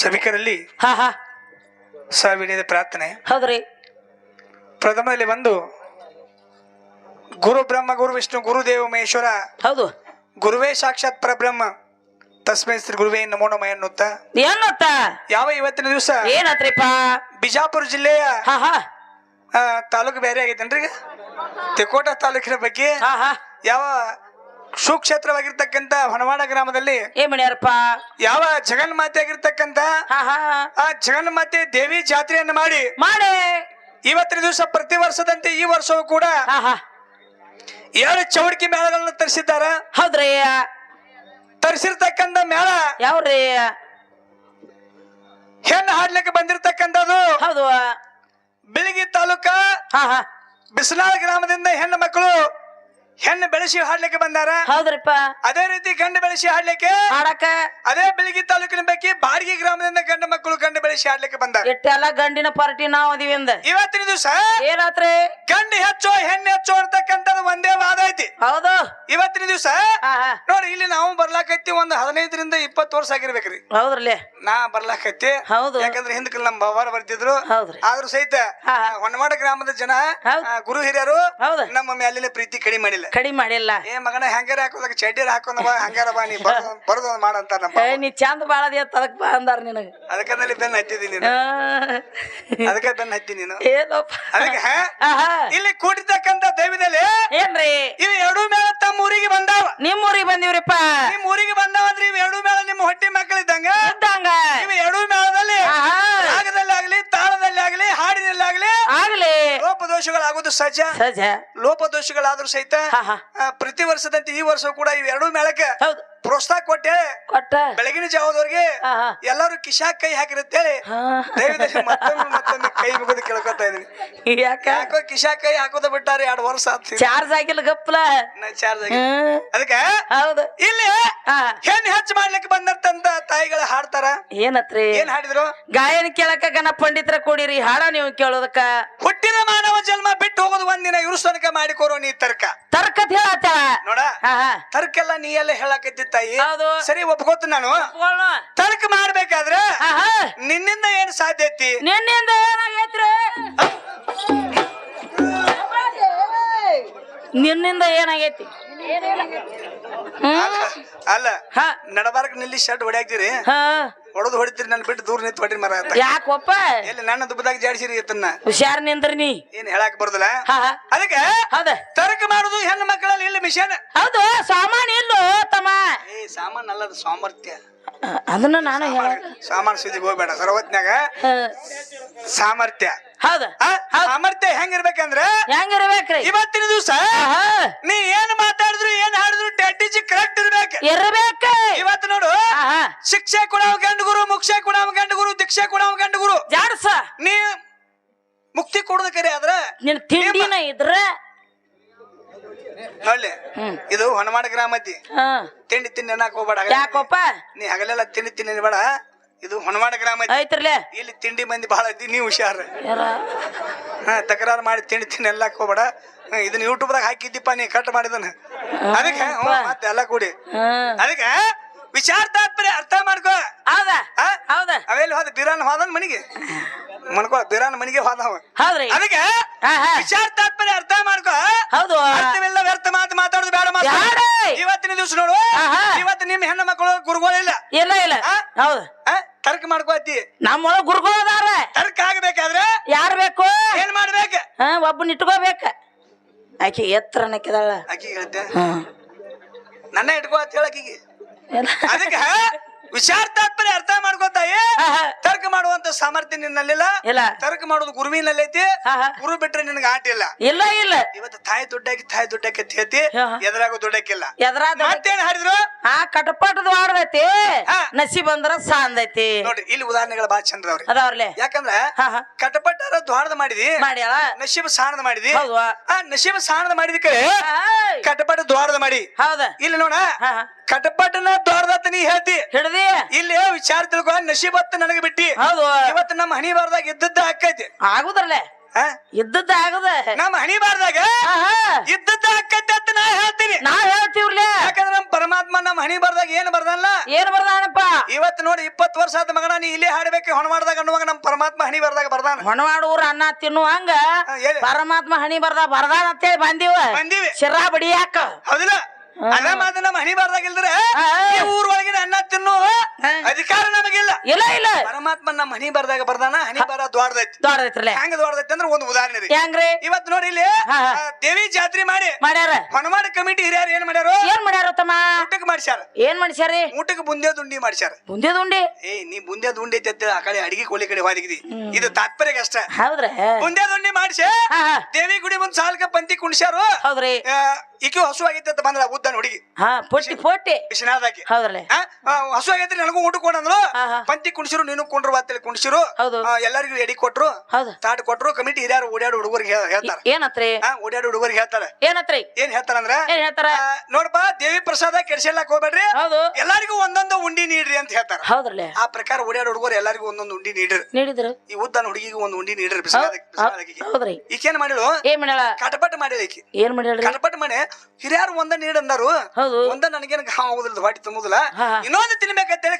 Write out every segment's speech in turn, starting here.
ಸಭಿಕರಲ್ಲಿ ಹಾ ಹಾ. ಸಾವಿರದ ಪ್ರಾರ್ಥನೆ. ಹೌದ್ರಿ. ಪ್ರಥಮದಲ್ಲಿ ಬಂದು ಗುರು ಬ್ರಹ್ಮ ಗುರು ವಿಷ್ಣು ಗುರುದೇವ ಮಹೇಶ್ವರ ಹೌದು. ಗುರುವೇ ಸಾಕ್ಷಾತ್ ಪರಬ್ರಹ್ಮ. ತಸ್ಮೈ ಶ್ರೀ ಗುರುವೇ ನಮೋ ನಮ ಎನ್ನುತ್ತ? ಏನತ್ತ ಯಾವ ಇವತ್ತಿನ ದಿವಸ? ಏನತ್ರಿಪ್ಪ? ಬಿಜಾಪುರ ಜಿಲ್ಲೆಯ ಹಾ ಹಾ. ಆ, ತಾಲೂಕು ಬೇರೆ ಆಗೈತೇನ್ರಿ ಈಗ? ತಿಕೋಟ ತಾಲೂಕಿನ ಬಗ್ಗೆ ಹಾ ಹಾ. ಯಾವ ಸುಕ್ಷೇತ್ರವಾಗಿರ್ತಕ್ಕಂಥ ಹೊನವಾಡ ಗ್ರಾಮದಲ್ಲಿ ಏ ಮಾಡ್ಯಾರಪ್ಪ ಯಾವ ಜಗನ್ಮಾತೆ ಆಗಿರ್ತಕ್ಕಂಥ ಹಾ ಹಾ. ಆ ಜಗನ್ಮಾತೆ ದೇವಿ ಜಾತ್ರೆಯನ್ನು ಮಾಡಿ ಮಾಡಿ. ಇವತ್ತಿನ ದಿವಸ ಪ್ರತಿ ವರ್ಷದಂತೆ ಈ ವರ್ಷವೂ ಕೂಡ ಹಾ ಹಾ. ಏಳು ಚೌಡಿಕೆ ಮೇಳಗಳನ್ನು ತರಿಸಿದ್ದಾರ. ಹೌದ್ರಿ ತರಿಸಿರ್ತಕ್ಕಂತ ಮೇಳ ಯಾವ್ರಿ ಹೆಣ್ಣು ಹಾಡ್ಲಿಕ್ಕೆ ಬಂದಿರತಕ್ಕಂಥದ್ದು ಹೌದು ಬಿಳಿಗಿ ತಾಲೂಕ ಹಾ ಹಾ. ಬಿಸಿಲಾಳ ಗ್ರಾಮದಿಂದ ಹೆಣ್ಣು ಮಕ್ಕಳು ಹೆಣ್ಣು ಬೆಳೆಸಿ ಹಾಡ್ಲಿಕ್ಕೆ ಬಂದಾರ? ಹೌದ್ರಿಪ್ಪ. ಅದೇ ರೀತಿ ಗಂಡು ಬೆಳೆಸಿ ಹಾಡ್ಲಿಕ್ಕೆ? ಹಾಡಕ ಅದೇ ಬೆಳಗಿ ತಾಲೂಕಿನ ಬಗ್ಗೆ ಬಾಡಿಗೆ ಗ್ರಾಮದಿಂದ ಗಂಡು ಮಕ್ಕಳು ಗಂಡು ಬೆಳೆಸಿ ಹಾಡ್ಲಿಕ್ಕೆ ಬಂದಾರ. ಇಟ್ಟೆಲ್ಲ ಗಂಡಿನ ಪಾರ್ಟಿ ನಾವು ಅದೀವಿ ಅಂದ. ಇವತ್ತಿನ ದಿವಸ ಏನಾತ್ರಿ ಗಂಡು ಹೆಚ್ಚೋ ಹೆಣ್ಣು ಹೆಚ್ಚೋ ಅಂತಕ್ಕಂಥದ್ದು ಒಂದೇ ವಾದ ಐತಿ. ಹೌದು. ಇವತ್ತಿನ ದಿವಸ ನೋಡಿ ಇಲ್ಲಿ ನಾವು ಬರ್ಲಾಕೈತಿ ಒಂದು ಹದಿನೈದರಿಂದ ಇಪ್ಪತ್ತು ವರ್ಷ ಆಗಿರ್ಬೇಕ್ರಿ. ಹೌದ್ರಲ್ಲೇ? ನಾ ಬರ್ಲಾಕೈತಿ ಹೌದು. ಯಾಕಂದ್ರೆ ಹಿಂದಕ್ಕೆ ನಮ್ಮ ಬಾವಾರ ಬರ್ತಿದ್ರು. ಆದ್ರೂ ಸಹಿತ. ಹೊನ್ನವಾಡ ಗ್ರಾಮದ ಜನ ಗುರು ಹಿರಿಯರು ಹೌದು. ನಮ್ಮ ಮೇಲೆ ಪ್ರೀತಿ ಕಡಿಮೆ ಮಾಡಿಲ್ಲ. ಕಡಿಮೆ ಮಾಡಿಲ್ಲ. ಏ ಮಗನ ಹಂಗಾರ ಹಾಕೋದಕ್ಕೆ? ಚಡ್ಡಿರ ಹಾಕೊಂಡ ಬಾ ಹಂಗಾರ ಬಾ ನೀ ಬರೋದು ಒಂದು ಮಾಡಂತ ನಮ್ಮ ಏ, ನೀ ಚಂದ ಬಾಳದಿ ಅಂತ ಅದಕ್ಕೆ ಬಾ ಅಂದಾರ ನಿನಗ. ಅದಕ್ಕಲ್ಲಿ ಬೆನ್ನ ಹತ್ತಿದ್ದೀನಿ ನೀನು. ಅದಕ್ಕೆ ಬೆನ್ನ ಹತ್ತಿ ನೀನು. ಏನಪ್ಪ ಅದಕ್ಕೆ ಹಾ? ಆಹಾ. ಇಲ್ಲಿ ಕೂಡಿರ್ತಕ್ಕಂಥ ದೈವದಲ್ಲಿ ಏನ್ರಿ? ಇವ್ ಎರಡು ಮೇಳ ತಮ್ಮ ಊರಿಗೆ ಬಂದಾವ. ನಿಮ್ಮ ಊರಿಗೆ ಬಂದಿವ್ರಿಪ್ಪ. ನಿಮ್ ಊರಿಗೆ ಬಂದಾವ ಅಂದ್ರೆ ಇವು ಎರಡು ಮೇಳ ನಿಮ್ಮ ಹೊಟ್ಟೆ ಮಕ್ಕಳಿದ್ದಂಗ ಇದ್ದಂಗ. ಇವ ಎರಡು ಮೇಳದಲ್ಲಿ ಆಹಾ ಆಗ್ಲಿ ತಾಳದಲ್ಲಿ ಆಗ್ಲಿ ಹಾಡಿನಲ್ಲಿ ಆಗ್ಲಿ ಆಗ್ಲಿ ಲೋಪದೋಷಗಳಾಗೋದು ಸಹಜ? ಸಹಜ. ಲೋಪದೋಷಗಳಾದ್ರೂ ಸಹಿತ ಪ್ರತಿ ವರ್ಷದಂತೆ ಈ ವರ್ಷ ಕೂಡ ಇವೆರಡೂ ಎರಡು ಮೇಳಕ್ಕೆ ಹೌದು. ಪ್ರೋತ್ಸಾಹ ಕೊಟ್ಟೆ. ಕೊಟ್ಟ? ಬೆಳಗಿನ ಜಾವದವ್ರಿಗೆ ಎಲ್ಲಾರು ಕಿಶಾಕ್ ಕೈ ಹಾಕಿರುತ್ತೇಳಿ ಹಾ. ದಯವಿಟ್ಟು ಮತ್ತೊಮ್ಮೆ ಮತ್ತೊಮ್ಮೆ ಕೈ ಮುಗಿದು ಕೇಳ್ಕೊತಾ ಇದೀನಿ ಯಾಕ? ಯಾಕೋ ಕಿಶಾಕ್ ಕೈ ಹಾಕೋದ ಬಿಟ್ಟಾರ ಎರಡು ವರ್ಷ ಆತ್. ಚಾರ್ಜ್ ಆಗಿಲ್ಲ ಗಪ್ಲ ಚಾರ್ಜ್ ಆಗಿ ಅದಕ್ಕೆ ಹೌದು. ಇಲ್ಲಿ ಹೆಣ್ಣು ಹೆಚ್ಚು ಮಾಡ್ಲಿಕ್ಕೆ ಬಂದಂತ ತಾಯಿಗಳು ಹಾಡ್ತಾರ. ಏನತ್ರಿ? ಏನ್ ಹಾಡಿದ್ರು? ಗಾಯನ ಕೇಳಕ ಗಣ ಪಂಡಿತರ ಕೂಡಿರಿ ಹಾಡ ನೀವು ಕೇಳೋದಕ್ಕ. ಹುಟ್ಟಿದ ಮಾನವ ಜನ್ಮ ಬಿಟ್ಟು ಹೋಗೋದು ಒಂದಿನ ಇರುಸನಕ ಮಾಡಿ ಮಾಡಿಕೊರೋ ನೀ ತರ್ಕ. ತರ್ಕ ಹೇಳ ನೋಡ ತರ್ಕ ಎಲ್ಲ ತರ್ಕೆಲ್ಲ ನೀ ಎಲ್ಲ ಹೇಳಕತ್ತಿ ತಾಯಿ? ಸರಿ ಒಪ್ಕೋತ ನಾನು. ತರ್ಕ ಮಾಡ್ಬೇಕಾದ್ರೆ ನಿನ್ನಿಂದ ಏನ್ ಸಾಧ್ಯ ಐತಿ? ನಿನ್ನಿಂದ ಏನಾಗೈತ್ರಿ? ನಿನ್ನಿಂದ ಏನಾಗೈತಿ? ಅಲ್ಲ ನಡಬಾರ್ಕ್ ನಿಲ್ಲಿ ಶರ್ಟ್ ಹೊಡ್ಯಾಕ್ತಿರಿ. ಹಾ. ಹೊಡೆದು ಹೊಡಿತೀರಿ ನನ್ನ ಬಿಟ್ಟು ದೂರ ನಿಂತು ಹೊಡಿ ಮರ ಅಂತ. ಯಾಕೊಪ್ಪ ಎಲ್ಲಿ ನನ್ನ ದುಬ್ಬದಾಗ ಜಾಡಿಸಿರಿ ಇತ್ತನ್ನ ಹುಷಾರ್ ನಿಂದ್ರಿ ನೀ. ಏನ್ ಹೇಳಕ್ ಬರುದಿಲ್ಲ? ಹಾ ಹಾ. ಅದಕ್ಕೆ ಹೌದ? ತರ್ಕ ಮಾಡುದು ಹೆಣ್ಣು ಮಕ್ಕಳಲ್ಲಿ ಇಲ್ಲ ಮಿಷನ್ ಹೌದು ಸಾಮಾನ್ ಇಲ್ಲೋ ತಮ್ಮ? ಏ ಸಾಮಾನ್ ಅಲ್ಲದ ಸಾಮರ್ಥ್ಯ. ಅದನ್ನ ನಾನು ಹೇಳ ಸಾಮಾನ್ ಸುದ್ದಿಗೆ ಹೋಗ್ಬೇಡ ಸರ್ವತ್ನಾಗ ಸಾಮರ್ಥ್ಯ. ಹೌದ? ಆ, ಸಾಮರ್ಥ್ಯ ಹೆಂಗಿರ್ಬೇಕಂದ್ರೆ ಹೆಂಗಿರ್ಬೇಕ್ರಿ? ಇವತ್ತಿನ ದಿವಸ ಆಹಾ. ನೀ ಏನ್ ಮಾತಾಡಿದ್ರು ಏನ್ ಹಾಡಿದ್ರು ಟೆಟ್ಟಿಜಿ ಕರೆಕ್ಟ್ ಇರ್ಬೇಕು. ಇವತ್ತು ನೋಡು ಶಿಕ್ಷೆ ಕೊಡವ ಗಂಡ ಗುರು ಮುಕ್ಷೆ ಕೊಡವ ಗಂಡ ಗುರು ದೀಕ್ಷೆ ಕೊಡವ ಗಂಡ ಗುರು. ಜಾಡ್ಸ ನೀ ಮುಕ್ತಿ ಕೊಡೋದ ಕರೆ ಆದ್ರ ನಿನ್ ತಿಂಡಿನ ಇದ್ರ ನೋಡ್ಲಿ ಇದು ಹೊನಮಾಡ ಗ್ರಾಮ ಐತಿ ತಿಂಡಿ ತಿಂಡಿ ಅನ್ನಕ್ ಹೋಗ್ಬೇಡ ಹಗಲೆಲ್ಲ ನೀ ಹಗಲೆಲ್ಲ ತಿಂಡಿ ತಿಂಡಿ ಬೇಡ ಇದು ಹೊನಮಾಡ ಗ್ರಾಮ ಐತಿ ಐತ್ರಲೆ ಇಲ್ಲಿ ತಿಂಡಿ ಮಂದಿ ಬಹಳ ಐತಿ ನೀ ಹುಷಾರ. ಹಾ ತಕರಾರು ಮಾಡಿ ತಿಂಡಿ ಎಲ್ಲಕ್ ಹೋಗ್ಬೇಡ. ಇದನ್ನ ಯೂಟ್ಯೂಬ್ದಾಗ ಹಾಕಿದ್ದೀಪ ನೀ ಕಟ್ ಮಾಡಿದನ ಅದಕ್ಕೆ ಹ್ಞೂ, ಮತ್ತೆ ಎಲ್ಲ ಕೂಡಿ. ಅದಕ್ಕೆ ವಿಚಾರ ತಾತ್ಪರ್ಯ ಅರ್ಥ ಮಾಡ್ಕೋ. ಹೌದಾ? ಅವೆಲ್ಲಿ ಹೋದ? ಬಿರಾನ್ ಹೋದನ್ ಮನಿಗೆ? ಮನ್ಕೋ ಬಿರಾನ್ ಮನಿಗೆ ಹೋದ ಹೌದ್ರಿ. ಅದಕ್ಕೆ ವಿಚಾರ ತಾತ್ಪರ್ಯ ಅರ್ಥ ಮಾಡ್ಕೋ. ಹೌದು. ಅರ್ಥವಿಲ್ಲ ವ್ಯರ್ಥ ಮಾತು ಮಾತಾಡೋದು ಬೇಡ ಮಾತು. ಇವತ್ತಿನ ದಿವಸ ನೋಡು. ಇವತ್ತು ನಿಮ್ಮ ಹೆಣ್ಣು ಮಕ್ಕಳು ಗುರುಗಳಿಲ್ಲ ಇಲ್ಲ. ಇಲ್ಲ? ಹೌದು? ತರ್ಕ ಮಾಡ್ಕೋತಿ ನಮ್ಮೊಳಗ ಗುರುಗಳು ಅದಾರ ತರ್ಕ ಆಗ್ಬೇಕಾದ್ರೆ? ಯಾರು ಬೇಕು? ಏನ್ ಮಾಡ್ಬೇಕು? ಒಬ್ಬನ ಇಟ್ಕೋಬೇಕ. ಆಕಿ ಎತ್ತರ ನಕ್ಕಿದಾಳ ಆಕಿ ಹೇಳ್ತೆ? ಹಾ. ನನ್ನ ಇಟ್ಕೋ ಅಂತ ಹೇಳಕಿಗೆ. ಅದಕ್ಕೆ ವಿಚಾರ ತಾತ್ಪರ್ಯ ಅರ್ಥ ಮಾಡ್ಕೋತಾಯಿ. ತರ್ಕ ಮಾಡುವಂತ ಸಾಮರ್ಥ್ಯ ನಿನ್ನಲ್ಲಿಲ್ಲ. ಇಲ್ಲ. ತರ್ಕ ಮಾಡೋದು ಗುರುವಿನಲ್ಲಿ ಐತಿ. ಗುರು ಬಿಟ್ರೆ ನಿನಗೆ ಆಟ ಇಲ್ಲ. ಇಲ್ಲ ಇಲ್ಲ. ಇವತ್ತು ತಾಯಿ ದುಡ್ಡಾಕಿ ತಾಯಿ ದುಡ್ಡಾಕಿ ಅಂತ ಹೇಳ್ತಿ. ಎದುರಾಗೋ ದುಡ್ಡಕ್ಕಿಲ್ಲ ಎದುರಾದ ಮತ್ತೇನ್ ಹಾಡಿದ್ರು? ಆ ಕಟಪಾಟದ ವಾಡದೈತಿ ಹಾ. ನಸಿ ಬಂದ್ರ ಸಾಂದೈತಿ. ನೋಡ್ರಿ ಇಲ್ಲಿ ಉದಾಹರಣೆಗಳು ಬಾಳ ಚಂದ್ರ ಅವ್ರಿ ಅದಾವ್ರಲೆ ಯಾಕಂದ್ರ ಕಟಪಟ್ಟ ಕಟಪಟ್ಟಾರ ದ್ವಾರದ ಮಾಡಿದಿ. ಮಾಡ್ಯಾಳ? ನಶೀಬ ಸಾಣದ ಮಾಡಿದಿ. ಆ ನಶೀಬ ಸಾಣದ ಮಾಡಿದ ಕಡೆ ಕಟಪಟ ದ್ವಾರದ ಮಾಡಿ. ಹೌದ. ಇಲ್ಲಿ ನೋಡ. ಕಟಪಟನ ದೊಡ್ಡದತ್ತ ನೀ ಹೇಳ್ತಿ. ಹಿಡ್ದಿ ಇಲ್ಲಿ ವಿಚಾರ ತಿಳ್ಕೊ ನಶೀಬತ್ತು ನನಗೆ ಬಿಟ್ಟಿ. ಹೌದು. ಇವತ್ತು ನಮ್ಮ ಹಣಿ ಬಾರ್ದಾಗ ಇದ್ದದ್ದ ಹಾಕೈತಿ. ಆಗುದ್ರಲ್ಲೇ? ಇದ್ದದ್ದ ಆಗದ? ನಮ್ಮ ಹಣಿ ಬಾರ್ದಾಗ ಇದ್ದದ್ದ ಹಾಕೈತಿ ಅಂತ ನಾ ಹೇಳ್ತೀನಿ. ನಾ ಹೇಳ್ತೀವ್ರಲೆ ಯಾಕಂದ್ರೆ ನಮ್ಮ ಪರಮಾತ್ಮ ನಮ್ಮ ಹಣಿ ಬಾರ್ದಾಗ ಏನ್ ಬರ್ದಲ್ಲ? ಏನ್ ಬರ್ದಾನಪ್ಪ? ಇವತ್ತು ನೋಡಿ ಇಪ್ಪತ್ತು ವರ್ಷ ಆದ ಮಗನ ನೀ ಇಲ್ಲೇ ಹಾಡ್ಬೇಕು ಹೊಣವಾಡ್ದಾಗ ಅನ್ನುವಾಗ ನಮ್ಮ ಪರಮಾತ್ಮ ಹಣಿ ಬರ್ದಾಗ ಬರ್ದಾನ. ಹೊಣವಾಡೂರ ಅನ್ನ ತಿನ್ನುವಂಗ. ಪರಮಾತ್ಮ ಹಣಿ ಬರ್ದಾಗ ಬರ್ದಾನ ಅಂತ ಹೇಳಿ ಬಂದೀವ. ಬಂದಿವಿ. ಶಿರಾ ಬಡಿಯಾಕ. ಹೌದಿಲ್ಲ? ಅದ ಮಾತು ನಮ್ಮ ಹನಿ ಬರ್ದಾಗ ಇಲ್ದ್ರೆ ಹಾ. ಈ ಊರೊಳಗಿನ ಅನ್ನ ತಿನ್ನು. ಅಧಿಕಾರ ನಮಗಿಲ್ಲ. ಇಲ್ಲ ಇಲ್ಲ. ಪರಮಾತ್ಮ ನಮ್ಮ ಹನಿ ಬರ್ದಾಗ ಬರ್ದಾನ ಹನಿ ಬರ ದೊಡ್ಡದೈತಿ ದೊಡ್ಡದೈತ್ರಲ್ಲ ಹೆಂಗ ದೊಡ್ಡದೈತಿ ಅಂದ್ರೆ ಒಂದು ಉದಾಹರಣೆ ರೀ. ಹೆಂಗ್ರಿ? ಇವತ್ತು ನೋಡಿ ಇಲ್ಲಿ ದೇವಿ ಜಾತ್ರೆ ಮಾಡಿ ಮಾಡ್ಯಾರ? ಹೊಣಮಾಡ ಕಮಿಟಿ ಹಿರಿಯರು ಏನ್ ಮಾಡ್ಯಾರು? ಏನ್ ಮಾಡ್ಯಾರ ತಮ್ಮ ಊಟಕ್ಕೆ ಮಾಡ್ಸ್ಯಾರ. ಏನ್ ಮಾಡ್ಸ್ಯಾರಿ? ಊಟಕ್ಕೆ ಬುಂದೆ ದುಂಡಿ ಮಾಡ್ಸ್ಯಾರ. ಬುಂದೆ ದುಂಡಿ? ಏ ನೀ ಬುಂದೆ ದುಂಡಿ ಐತೆ ಆ ಕಡೆ ಅಡಿಗೆ ಕೋಳಿ ಕಡೆ ಹೋದಿಗಿದಿ ಇದು ತಾತ್ಪರ್ಯಕ್ಕೆ ಅಷ್ಟ. ಹೌದ್ರ. ಬುಂದೆ ದುಂಡಿ ಮಾಡ್ಸಿ. ದೇವಿ ಗುಡಿ ಮುಂದ್ ಸಾಲ್ಕ ಪಂತಿ ಕುಣ್ಸ್ಯಾರು. ಹೌದ್ರಿ. ಈಕಿ ಹಸು ಆಗೈತೆ ಅಂತ ಬಂದ್ರ ಉದ್ದನ ಹುಡುಗಿ ಹಾ ಪೊಟ್ಟಿ ಪೊಟ್ಟಿ. ಬಿಸಿನಾದಾಕಿ ಹೌದ್ರಲ್ಲ? ಹಸು ಆಗೈತ್ರಿ ನನಗೂ ಊಟ ಕೊಡಂದ್ರು. ಪಂತಿ ಕುಣಿಸಿರು ನೀನು ಕೊಂಡ್ರು ಅಂತೇಳಿ ಕುಣಿಸಿರು. ಎಲ್ಲರಿಗೂ ಎಡಿ ಕೊಟ್ರು. ತಾಟ್ ಕೊಟ್ರು. ಕಮಿಟಿ ಹಿರಿಯರು ಓಡಾಡು ಹುಡುಗರಿಗೆ ಹೇಳ್ತಾರೆ. ಏನತ್ರಿ? ಓಡಾಡು ಹುಡುಗರಿಗೆ ಹೇಳ್ತಾರೆ. ಏನತ್ರಿ? ಏನ್ ಹೇಳ್ತಾರಂದ್ರ ಏನ್ ಹೇಳ್ತಾರ? ಅಂದ್ರ ನೋಡಪ್ಪ ದೇವಿ ಪ್ರಸಾದ ಕೆಡಿಸಲ್ಲ ಹೋಗ್ಬೇಡ್ರಿ. ಎಲ್ಲರಿಗೂ ಒಂದೊಂದು ಉಂಡಿ ನೀಡ್ರಿ ಅಂತ ಹೇಳ್ತಾರೆ. ಹೌದ್ರಲ್ಲ? ಆ ಪ್ರಕಾರ ಓಡಾಡು ಹುಡುಗರು ಎಲ್ಲರಿಗೂ ಒಂದೊಂದು ಉಂಡಿ ನೀಡ್ರಿ. ನೀಡಿದ್ರು? ಈ ಉದ್ದನ ಹುಡುಗಿಗೆ ಒಂದು ಉಂಡಿ ನೀಡ್ರಿ. ಹೌದ್ರಿ. ಈಕೇನ್ ಮಾಡಿಳು? ಏನ್ ಮಾಡ್ಯಾಳ? ಕಟಪಟ್ ಈಕಿ. ಏನ್ ಮಾಡ್ಯಾಳ ಕಟಪಟ್ ಮಾಡಿ ಹಿರಿಯರು ಒಂದ ನೀಡಂದರು ಹೌದು. ಒಂದ ನನಗೇನು ಆಗುದಿಲ್ಲ ಹೊಟ್ಟಿ ತುಂಬುದಿಲ್ಲ. ಇನ್ನೊಂದು ತಿನ್ಬೇಕಂತೇಳಿ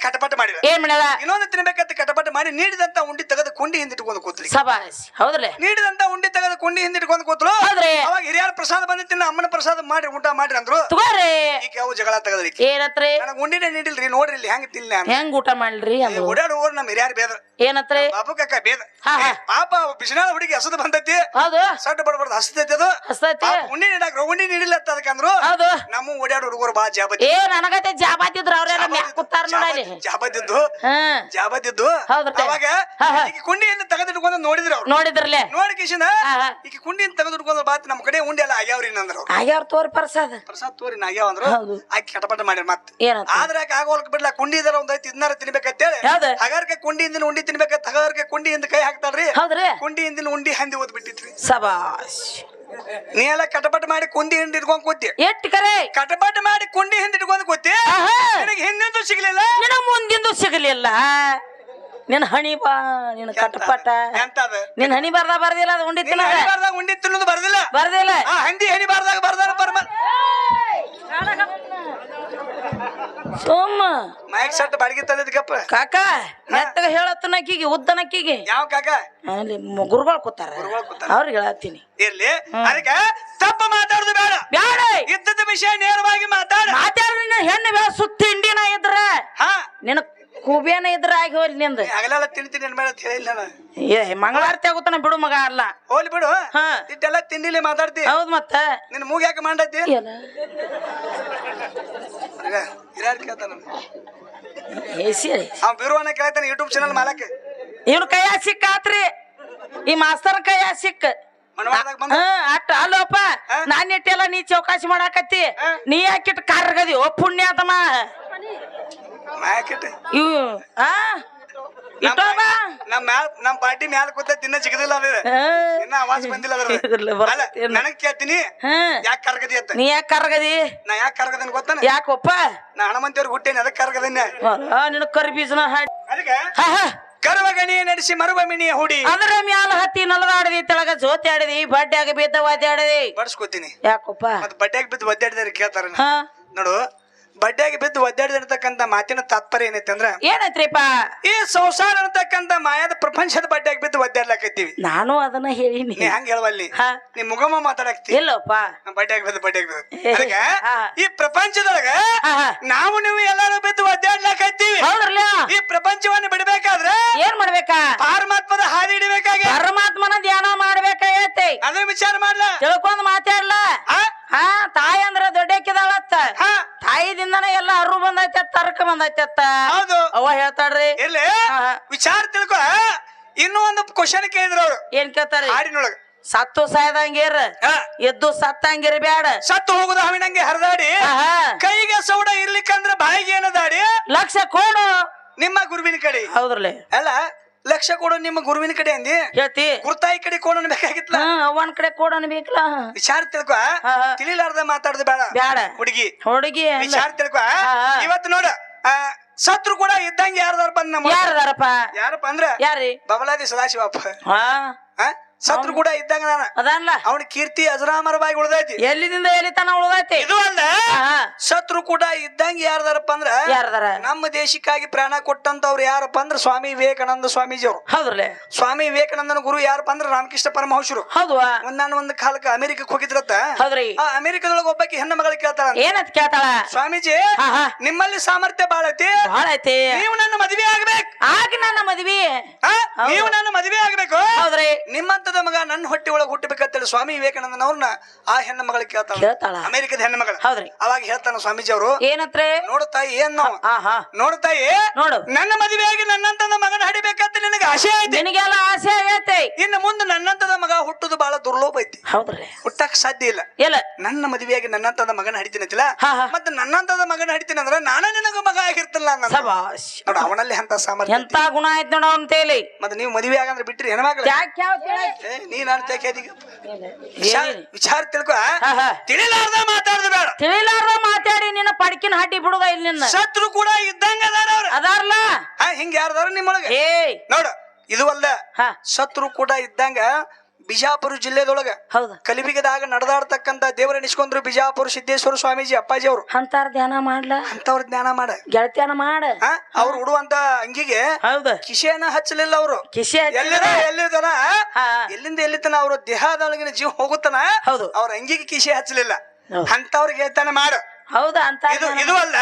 ಏನ್ ಮಾಡ್ಯಾಳ ಇನ್ನೊಂದು ತಿನ್ಬೇಕಂತ ಕಟಪಟ ಮಾಡಿ ನೀಡಿದಂತ ಉಂಡಿ ತೆಗೆದು ಕುಂಡಿ ಹಿಂದಿಟ್ಕೊಂಡು ಕೂತ್ಲಿ. ಸಬಾಸ್ ಹೌದ್ರಲ್ಲ? ನೀಡಿದಂತ ಉಂಡಿ ತೆಗೆದು ಕುಂಡಿ ಹಿಂದಿಟ್ಕೊಂಡು ಕೂತ್ಲು. ಹೌದ್ರಿ? ಅವಾಗ ಹಿರಿಯರ ಪ್ರಸಾದ ಬಂದಿತ್ತಿನ ಅಮ್ಮನ ಪ್ರಸಾದ ಮಾಡಿ ಊಟ ಮಾಡ್ರಿ ಅಂದ್ರು. ತಗೋರಿ. ಈಗ ಯಾವ ಜಗಳ ತೆಗದ್ರಿ ಏನತ್ರಿ? ನನಗೆ ಉಂಡಿನೇ ನೀಡಿಲ್ರಿ ನೋಡ್ರಿ ಇಲ್ಲಿ ಹೆಂಗ್ ತಿನ್ಲಿ ನಾನು ಹೆಂಗ್ ಊಟ ಮಾಡ್ರಿ ಓಡಾಡು ಓಡ್ ನಮ್ಮ ಹಿರಿಯರ್ ಬೇದ್ರ ಏನತ್ರಿ? ಬಾಬು ಕಾಕ ಬೇದ. ಪಾಪ ಬಿಸಿನಾಳ ಹುಡುಗಿ ಹಸದ ಬಂದೈತಿ. ಹೌದು. ಸಡ್ಡ ಬಡಬಡ್ದು ಹಸ್ತೈತಿ ಅದು. ಹಸ್ತೈತಿ? ಪಾಪ ಉಂಡಿ ನೀಡಾಕ್ರ ಉಂಡಿ ನೀಡಿಲ್ಲ. ಅದಕ್ಕಂದ್ರು ಹೌದು. ನಮ್ಮ ಓಡ್ಯಾಡ ಹುಡುಗರು ಬಾ ಜಾಬತಿ ಏ ನನಗತ್ತೆ ಜಾಬಾತಿದ್ರು ಅವ್ರೆಲ್ಲ ಮ್ಯಾಕ್ ಕೂತಾರ ನೋಡಲಿ ಜಾಬದಿದ್ದು ಹಾ. ಜಾಬದಿದ್ದು ಹೌದತ್ತೆ. ಅವಾಗ ಹಾ, ಕುಂಡಿಯನ್ನು ತೆಗೆದಿಟ್ಕೊಂಡು ನೋಡಿದ್ರು ಅವ್ರು. ನೋಡಿದ್ರಲ್ಲೇ. ನೋಡಿ ಕಿಶನ್ ಈಕಿ ಕುಂಡಿಯನ್ನು ತೆಗೆದಿಟ್ಕೊಂಡು ಬಾತ್ ನಮ್ಮ ಕಡೆ ಉಂಡಿ ಎಲ್ಲ ಆಗ್ಯಾವ್ರಿ ಅಂದ್ರು ಅವ್ರು ಆಗ್ಯಾವ್ರ ತೋರಿ ಪ್ರಸಾದ ಪ್ರಸಾದ್ ತೋರಿ ಆಗ್ಯಾವ ಅಂದ್ರು. ಹೌದು. ಆಕಿ ಕಟಪಟ ಮಾಡ್ಯಾರ ಮತ್ತೆ. ಏನಂತ? ಆದ್ರೆ ಆಗೋಲ್ಕ್ ಬಿಡ್ಲ ಕುಂಡಿ ಇದರ ಒಂದ್ ಐತಿ ಇದನ್ನಾರ ತಿನ್ಬೇಕಂತೇಳಿ. ಯಾವ್ದು ಹಗಾರ್ಕ ಕುಂಡಿ ಹಿಂದಿನ ಉಂಡಿ ತಿನ್ಬೇಕಂತ ಹಗಾರ್ಕೆ ಕುಂಡಿ ಹಿಂದ ಕೈ ಹಾಕ್ತಾಳ್ರಿ. ಹೌದ್ರಿ. ಕುಂಡಿ ಹಿಂದಿನ ಉಂಡಿ ಹಂದಿ ಓದ್ ಬಿಟ್ಟಿತ್ರಿ ಸಬಾಸ್ ನೀ ಎಲ್ಲ ಕಟಪಟ ಮಾಡಿ ಕುಂದಿ ಹಿಂದ್ ಇಟ್ಕೊಂಡ್ ಕೂತಿ. ಎಟ್ ಕರೆ? ಕಟಪಟ ಮಾಡಿ ಕುಂಡಿ ಹಿಂದ್ ಇಟ್ಕೊಂಡ್ ಕೂತಿ. ಆಹಾ. ನಿನಗೆ ಹಿಂದಿಂದು ಸಿಗ್ಲಿಲ್ಲ? ನಿನ ಮುಂದಿಂದು ಸಿಗಲಿಲ್ಲ. ನಿನ್ನ ಹಣಿ ಬಾ ನಿನ್ನ ಕಟಪಟ. ಅಂತ ಅದು ನಿನ್ ಹಣಿ ಬರ್ದ ಬರ್ದಿಲ್ಲ ಅದು ಉಂಡಿ ನೀನ್ ತಿನ್ನ ಹಣಿ ಬಾರ್ದಾಗ ಉಂಡಿ ತಿನ್ನೋದು ಬರ್ದಿಲ್ಲ? ಬರ್ದಿಲ್ಲ. ಆ ಹಂದಿ ಹಣಿ ಬಾರ್ದಾಗ ಬರ್ದಾರ ಪರಮ ಸೋಮ. ಮೈಕ್ ಸಟ್ ಬಾಡಿಗೆ ತಂದಿದ್ಕಪ್ಪ ಕಾಕ ನೆಟ್ಟಗ ಹೇಳತ್ತನಕ್ಕಿಗೆ ಉದ್ದನಕ್ಕಿಗೆ. ಯಾವ ಕಾಕ? ಅಲ್ಲಿ ಗುರುಗಳು ಕೂತಾರ. ಅವ್ರಿಗೆ ಹೇಳತ್ತೀನಿ. ಇರ್ಲಿ. ಅದಕ್ಕೆ ತಪ್ಪ ಮಾತಾಡುದು ಬೇಡ. ಬ್ಯಾಡ. ಇದ್ದದ ವಿಷಯ ನೇರವಾಗಿ ಮಾತಾಡ. ಮಾತಾಡ ಹೆಣ್ಣು ಬೇಡ ಸುತ್ತಿ ಹಿಂಡಿನ ಇದ್ರ ಹಾ. ನಿನ್ನ ಕೂಬೇನ ಇದ್ರ ಆಗಿ ಹೋಗ್ಲಿ ನಿಂದ. ಹಗಲೆಲ್ಲ ತಿಂತೀನಿ ಏನ್ ಹೇಳಿಲ್ಲ ನಾನು. ಏ ಮಂಗಳಾರತಿ ಆಗುತ್ತಾನ ಬಿಡು ಮಗ ಅಲ್ಲ. ಹೋಲಿ ಬಿಡು. ಹಾ. ಇಟ್ಟೆಲ್ಲ ತಿಂಡಿಲಿ ಮಾತಾಡ್ತಿ. ಹೌದ್ ಮತ್ತ. ನಿನ್ ಮೂಗ್ ಯಾಕೆ ಮಾಡೈತಿ? ಹಿರಿಯರ್ ಕೇಳ್ತಾನ ಏಸಿ ಅವ್ ಬಿರುವನ್ನ ಕೇಳ್ತಾನೆ ಯೂಟ್ಯೂಬ್ ಚಾನಲ್ ಮಾಲಕ್. ಇವ್ನ ಕೈಯ ಸಿಕ್ಕಾತ್ರಿ ಈ ಮಾಸ್ತರ್ ಕೈಯ ಸಿಕ್ಕ. ಮನವಾದಾಗ ಬಂದ? ಹಾ ಅಟ್ಟ ಅಲ್ಲೋಪ ನಾನ್ ಇಟ್ಟೆಲ್ಲ ನೀ ಚೌಕಾಸಿ ಮಾಡಾಕತ್ತಿ. ನೀ ಯಾಕಿಟ್ಟು ಕಾರ್ಗದಿ? ಓ ಪುಣ್ಯಾತಮ. ಮ್ಯಾಕೆಟ್ ಇವ್ ಆ? ಇಟ್ಟೋಬ ನಮ್ ಮ್ಯಾಲ್ ನಮ್ ಪಾರ್ಟಿ ಮ್ಯಾಲ ಕೂತ ತಿನ್ನ ಸಿಗದಿಲ್ಲ ಅದ ಇನ್ನ ಆವಾಜ್ ಬಂದಿಲ್ಲ ಅದ್ರ. ನನಗ್ ಕೇಳ್ತೀನಿ. ಯಾಕೆ ಕರ್ಗದಿ ಅಂತ. ನೀ ಯಾಕೆ ಕರ್ಗದಿ? ನಾ ಯಾಕೆ ಕರ್ಗದನ್ ಗೊತ್ತಾನ ಯಾಕಪ್ಪ? ನಾ ಹಣಮಂತಿಯವ್ರಿಗೆ ಹುಟ್ಟೇನಿ ಅದಕ್ಕೆ ಕರ್ಗದನ್ನ ನಿನ್ನ ಕರಿ ಬೀಜನ ಹಾಡಿ. ಅದಕ್ಕೆ? ಕರುವಗಣಿಯ ನಡೆಸಿ ಮರುಭಮಿಣಿಯ ಹುಡಿ. ಅದರ ಮ್ಯಾಲ ಹತ್ತಿ ನಲದಾಡದಿ ತೆಳಗ ಜೋತಿ ಆಡದಿ ಬಡ್ಡ್ಯಾಗ ಬಿದ್ದ ಒದ್ದಾಡದಿ ಬಡ್ಸ್ಕೊತೀನಿ. ಬಡ್ಡೆ ಮತ್ ಬಡ್ಡ್ಯಾಗ ಬಿದ್ದು ಒದ್ದಾಡಿದ್ರೆ ಕೇಳ್ತಾರ ನೋಡು ಬಡ್ಡ್ಯಾಗ ಬಿದ್ದು ಒದ್ದಾಡಿದಿರ್ತಕ್ಕಂಥ ಮಾತಿನ ತಾತ್ಪರ್ಯ ಏನೈತೆ ಅಂದ್ರ ಏನೈತ್ರಿಪ್ಪ? ಈ ಸಂಸಾರ ಅಂತಕ್ಕಂಥ ಮಾಯಾದ ಪ್ರಪಂಚದ ಬಡ್ಡ್ಯಾಗ ಬಿದ್ದು ಒದ್ದಾಡ್ಲಾಕತ್ತೀವಿ. ನಾನು ಅದನ್ನ ಹೇಳಿನಿ. ನೀ ಹಂಗ ಹೇಳವಲ್ಲಿ? ಹಾ. ನೀ ಮುಗಮ ಮಾತಾಡಕ್ತಿ ಇಲ್ಲಪ್ಪ. ಬಡ್ಡ್ಯಾಗ ಬಿದ್ದು ಬಡ್ಡಿಯಾಗಿ ಬಿದ್ದು. ಅದಕ್ಕೆ ಹಾ. ಈ ಪ್ರಪಂಚದೊಳಗ ಹಾ, ಹಾ. ನಾವು ನೀವು ಎಲ್ಲಾರು ಬಿದ್ದು ಒದ್ದಾಡ್ಲಾಕತ್ತೀವಿ. ಹೌದ್ರಲ್ಲ? ಈ ಪ್ರಪಂಚವನ್ನು ಬಿಡಬೇಕಾದ್ರೆ ಏನ್ ಮಾಡ್ಬೇಕಾ? ಪರಮಾತ್ಮದ ಹಾದಿ ಹಿಡಿಬೇಕಾಗಿ? ಪರಮಾತ್ಮನ ಧ್ಯಾನ ಮಾಡ್ಬೇಕಾಗೈತಿ. ಅದನ್ನ ವಿಚಾರ ಮಾಡ್ಲ? ತಿಳ್ಕೊಂಡ್ ಮಾತಾಡ್ಲ? ಆ? ಹಾ ತಾಯಿ ಅಂದ್ರ ದೊಡ್ಡಕ್ಕಿದಾಳತ್ತ. ತಾಯಿದಿಂದನ ಎಲ್ಲ ಅರು ಬಂದೈತೆ ತರ್ಕ ಬಂದೈತೆ ಹೌದು. ಅವ್ವ ಹೇಳ್ತಾಳ್ರಿ. ಇಲ್ಲಿ. ವಿಚಾರ ತಿಳ್ಕೊ. ಇನ್ನೂ ಒಂದು ಕ್ವಶನ್ ಕೇಳಿದ್ರು ಅವ್ರು. ಏನ್ ಕೇಳ್ತಾರೆ ಹಾಡಿನೊಳಗ. ಸತ್ತು ಸಾಯ್ದಂಗಿರ್. ಎದ್ದು ಸತ್ತಂಗಿರ್ ಬ್ಯಾಡ ಸತ್ತು ಹೋಗುದು ಹವಿನಂಗೆ ಹರಿದಾಡಿ. ಕೈಗೆ ಸೌಡ ಇರ್ಲಿಕ್ಕಂದ್ರ ಬಾಯಿಗೆ ಏನದಾಡಿ ಲಕ್ಷ ಕೋಣ ನಿಮ್ಮ ಗುರುವಿನ ಕಡೆ. ಹೌದ್ರಲ್ಲೇ. ಅಲ್ಲ ಲಕ್ಷ ಕೊಡು ನಿಮ್ಮ ಗುರುವಿನ ಕಡೆ ಅಂದಿ? ಹೇಳ್ತಿ. ಕುರ್ತಾಯಿ ಕಡೆ ಕೊಡೋಣ ಬೇಕಾಗಿತ್ಲ? ಹಾ ಅವನ್ ಕಡೆ ಕೊಡು ಅನ್ಬೇಕಲ್ಲ ವಿಚಾರ ತಿಳ್ಕೊ. ತಿಳಿಲಾರ್ದ ಮಾತಾಡುದು ಬೇಡ. ಬೇಡ ಹುಡುಗಿ. ಹುಡುಗಿ. ವಿಚಾರ ತಿಳ್ಕೊ. ಇವತ್ತು ನೋಡ ಸತ್ರು ಕೂಡ ಇದ್ದಂಗ ಯಾರ್ದಾರ ಬಂದ್ ನಮ್ಮ ಯಾರದಾರಪ್ಪ? ಯಾರಪ್ಪ ಅಂದ್ರ ಯಾರಿ ಬಬಲಾದಿ ಸದಾಶಿವಪ್ಪ. ಹಾ? ಸತ್ರು ಕೂಡ ಇದ್ದಂಗ ನಾನು. ಅದಲ್ಲ ಅವನ ಕೀರ್ತಿ ಅಜರಾಮರವಾಗಿ ಉಳ್ದೈತಿ. ಎಲ್ಲಿದಿಂದ ಎಲ್ಲಿ ತನ ಉಳ್ದೈತಿ? ಇದು ಅಲ್ಲ. ಶತ್ರು ಕೂಡ ಇದ್ದಂಗ ಯಾರ್ದಾರಪ್ಪ ಅಂದ್ರ ಯಾರದಾರ? ನಮ್ಮ ದೇಶಕ್ಕಾಗಿ ಪ್ರಾಣ ಕೊಟ್ಟಂತ ಕೊಟ್ಟಂತವ್ರು ಯಾರಪ್ಪ ಅಂದ್ರ ಸ್ವಾಮಿ ವಿವೇಕಾನಂದ ಸ್ವಾಮೀಜಿ ಅವರು ಹೌದ್ರಲ್ಲ ಸ್ವಾಮಿ ವಿವೇಕಾನಂದನ ಗುರು ಯಾರಪ್ಪ ಅಂದ್ರ ರಾಮಕೃಷ್ಣ ಪರಮಹಂಸರು. ಹೌದು ಒಂದ್ ನಾನು ಒಂದ್ ಕಾಲಕ್ಕೆ ಅಮೆರಿಕಕ್ಕೆ ಹೋಗಿದ್ರತ್ತ. ಹೌದ್ರಿ. ಆ ಅಮೆರಿಕದೊಳಗ ಒಬ್ಬಾಕಿ ಹೆಣ್ಣು ಮಗಳು ಕೇಳ್ತಾಳ. ಏನಂತ ಕೇಳ್ತಾಳ? ಸ್ವಾಮೀಜಿ. ನಿಮ್ಮಲ್ಲಿ ಸಾಮರ್ಥ್ಯ ಬಾಳ ಐತಿ. ಬಾಳ ಐತಿ ನೀವು ನನ್ನ ಮದುವೆ ಆಗ್ಬೇಕು. ಆಗ ನನ್ನ ಮದ್ವಿ? ನೀವು ನನ್ನ ಮದುವೆ ಆಗ್ಬೇಕು. ಹೌದ್ರಿ. ನಿಮ್ಮಂತದ ಮಗ ನನ್ನ ಹೊಟ್ಟೆ ಒಳಗೆ ಹುಟ್ಟಬೇಕಂತೇಳಿ ಸ್ವಾಮಿ ವಿವೇಕಾನಂದನವ್ರನ್ನ ಆ ಹೆಣ್ಣು ಮಗಳ ಕೇಳ್ತಾಳ. ಅಮೆರಿಕದ ಹೆಣ್ಣು ಮಗಳು. ಹೌದ್ರಿ. ಅವಾಗ ಹೇಳ್ತಾನ ಸ್ವಾಮೀಜಿ ಅವರು ಏನತ್ರೆ? ನೋಡುತ್ತಾಯಿ ಏನ್ ನಾವು? ನೋಡು ನನ್ನ ಮದುವೆಯಾಗಿ ನನ್ನಂತ ಮಗನ ಹಡಿಬೇಕಂತ ನಿನಗೆ ಆಸೆ ಐತಿ? ನಿನಗೆಲ್ಲ ಆಸೆ ಐತೆ ಇನ್ನು ಮುಂದೆ ನನ್ನಂತದ ಮಗ ಹುಟ್ಟುದು ಬಹಳ ದುರ್ಲೋಭ ಐತಿ. ಹೌದ್ರಿ. ಹುಟ್ಟಕ್ ಸಾಧ್ಯ ಇಲ್ಲ. ಇಲ್ಲ. ನನ್ನ ಮದುವೆಯಾಗಿ ನನ್ನಂತದ ಮಗನ ಹಡಿತೀನಿ ಅಂತಿಲ್ಲ. ಹಾ, ಹಾ. ಮತ್ತೆ ನನ್ನಂತದ ಮಗನ ಹಡಿತೀನಿ ಅಂದ್ರೆ ನಾನು ನಿನಗ ಮಗ ಆಗಿರ್ತಿಲ್ಲ ನನ್ನ ಸಬಾಷ್. ನೋಡ ಅವನಲ್ಲಿ ಅಂತ ಸಾಮರ್ಥ್ಯ ಎಂತ ಗುಣ ಆಯ್ತು ನೋಡ ಅಂತೇಳಿ. ಮತ್ತೆ ನೀವು ಮದುವೆ ಆಗಂದ್ರೆ ಬಿಟ್ರಿ ಹೆಣ್ಮಕ್ಳು. ಯಾಕೆ ಯಾವ ಏ, ನೀ ನಾನು ತೇಕೆ ವಿಚಾರ ತಿಳ್ಕೊ. ತಿಳಿಲಾರ್ದ ಮಾತಾಡುದು ಬೇಡ. ತಿಳಿಲಾರ್ದ ಮಾತಾಡಿ ನಿನ್ನ ಪಡಕಿನ ಹಾಟಿ ಬಿಡುದ ಇಲ್ಲಿ ನಿನ್ನ. ಶತ್ರು ಕೂಡ ಇದ್ದಂಗ ಅದಾರ ಅವ್ರ. ಅದಾರ್ಲ? ಹಾ ಹಿಂಗ ಯಾರ್ದಾರ ನಿಮ್ಮೊಳಗೆ? ಏ ನೋಡು ಇದು ಅಲ್ಲ ಹಾ. ಶತ್ರು ಕೂಡ ಇದ್ದಂಗ ಬಿಜಾಪುರ ಜಿಲ್ಲೆದೊಳಗ ಹೌದು. ಕಲಿಬಿಗದಾಗ ನಡೆದಾಡ್ತಕ್ಕಂತ ದೇವರ ನಿಷ್ಕೊಂಡ್ರು ಬಿಜಾಪುರ ಸಿದ್ದೇಶ್ವರ ಸ್ವಾಮೀಜಿ ಅಪ್ಪಾಜಿ ಅವರು. ಅಂತಾರ ಧ್ಯಾನ ಮಾಡ್ಲ? ಅಂತವ್ರ ಜ್ಞಾನ ಮಾಡ. ಗೆಳತ್ಯಾನ ಮಾಡ. ಆ? ಅವ್ರು ಉಡುವಂತ ಅಂಗಿಗೆ ಹೌದು. ಕಿಶೆನ ಹಚ್ಚಲಿಲ್ಲ ಅವರು. ಕಿಶೆ ಎಲ್ಲಿದ ಎಲ್ಲಿದನ? ಹಾ. ಎಲ್ಲಿಂದ ಎಲ್ಲಿತನ ಅವ್ರ ದೇಹದೊಳಗಿನ ಜೀವ ಹೋಗುತ್ತನ? ಹೌದು. ಅವ್ರ ಅಂಗಿಗೆ ಕಿಶೆ ಹಚ್ಚಲಿಲ್ಲ. ಹೌದು. ಅಂತವ್ರಿಗೆ ಹೇಳ್ತಾನೆ ಮಾಡು. ಹೌದಾ ಅಂತ ಇದು ಇದು ಅಲ್ಲ.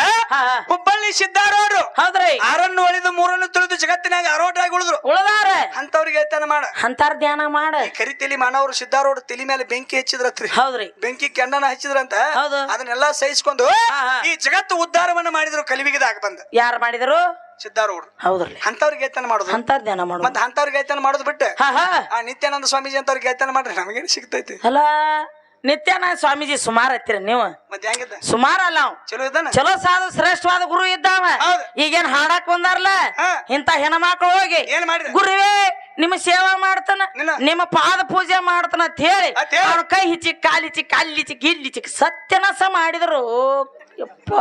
ಹುಬ್ಬಳ್ಳಿ ಸಿದ್ದಾರವರು ಹೌದ್ರಿ. ಆರನ್ನು ಒಳಿದು ಮೂರನ್ನು ತುಳಿದು ಜಗತ್ತಿನಾಗ ಅರೋಟಾಗಿ ಉಳಿದ್ರು. ಉಳದಾರ. ಅಂತವ್ರಿಗೆ ಮಾಡ. ಅಂತಾರ ಧ್ಯಾನ ಮಾಡ. ಕರಿ ತಲಿ ಮಾನವರು ಸಿದ್ದಾರೋಡ್ ತಲಿ ಮೇಲೆ ಬೆಂಕಿ ಹಚ್ಚಿದ್ರತ್ರಿ. ಹೌದ್ರಿ. ಬೆಂಕಿ ಕೆಂಡನ ಹಚ್ಚಿದ್ರಂತ. ಹೌದು. ಅದನ್ನೆಲ್ಲ ಸಹಿಸ್ಕೊಂಡು. ಈ ಜಗತ್ತು ಉದ್ಧಾರವನ್ನ ಮಾಡಿದ್ರು ಕಲಿವಿಗದಾಗ ಬಂದ. ಯಾರು ಮಾಡಿದ್ರು? ಸಿದ್ದಾರೋಡ್ ಹೌದ್ರಿ ಅಂತವ್ರಿಗೆ ಗೈತನ ಮಾಡೋದು. ಅಂತಾರ ಧ್ಯಾನ ಮಾಡು ಮತ್ತೆ ಅಂತವ್ರಿಗೆ ಗೈತನ ಮಾಡೋದು ಬಿಟ್ಟು. ಹಾ ಹಾ. ಆ ನಿತ್ಯಾನಂದ ಸ್ವಾಮೀಜಿ ಅಂತವ್ರಿಗೆ ಗೈತನ ಮಾಡ್ರಿ ನಮಗೇನು ಸಿಗ್ತೈತಿ? ಅಲ್ಲ ನಿತ್ಯಾನ ಸ್ವಾಮೀಜಿ ಸುಮಾರ ಹತ್ತಿರ ನೀವು. ಸುಮಾರ ಅಲ್ಲ ಅವ್. ಚಲೋ ಸಾಧು ಶ್ರೇಷ್ಠವಾದ ಗುರು ಇದ್ದಾವ. ಹೌದು. ಈಗೇನ್ ಹಾಡಕ್ ಬಂದಾರಲ್ಲ ಹಾ. ಇಂತ ಹೆಣ್ಮಕ್ಳು ಹೋಗಿ ಏನ್ ಮಾಡಿದ್ರು? ಗುರುವೇ ನಿಮ್ಮ ಸೇವಾ ಮಾಡ್ತಾನ ನಿನ್ನ- ನಿಮ್ಮ ಪಾದ ಪೂಜೆ ಮಾಡ್ತಾನ ಅಂತ ಹೇಳಿ ಅವ್ರ ಹೇಳಿ. ಕೈ ಹಿಚ್ಚಿ ಕಾಲಿಚಿ ಕಾಲಿಚ್ಚಿ ಗಿಲ್ಲಿಚಿ ಸತ್ಯನಸ ಮಾಡಿದ್ರು. ಯಪ್ಪ.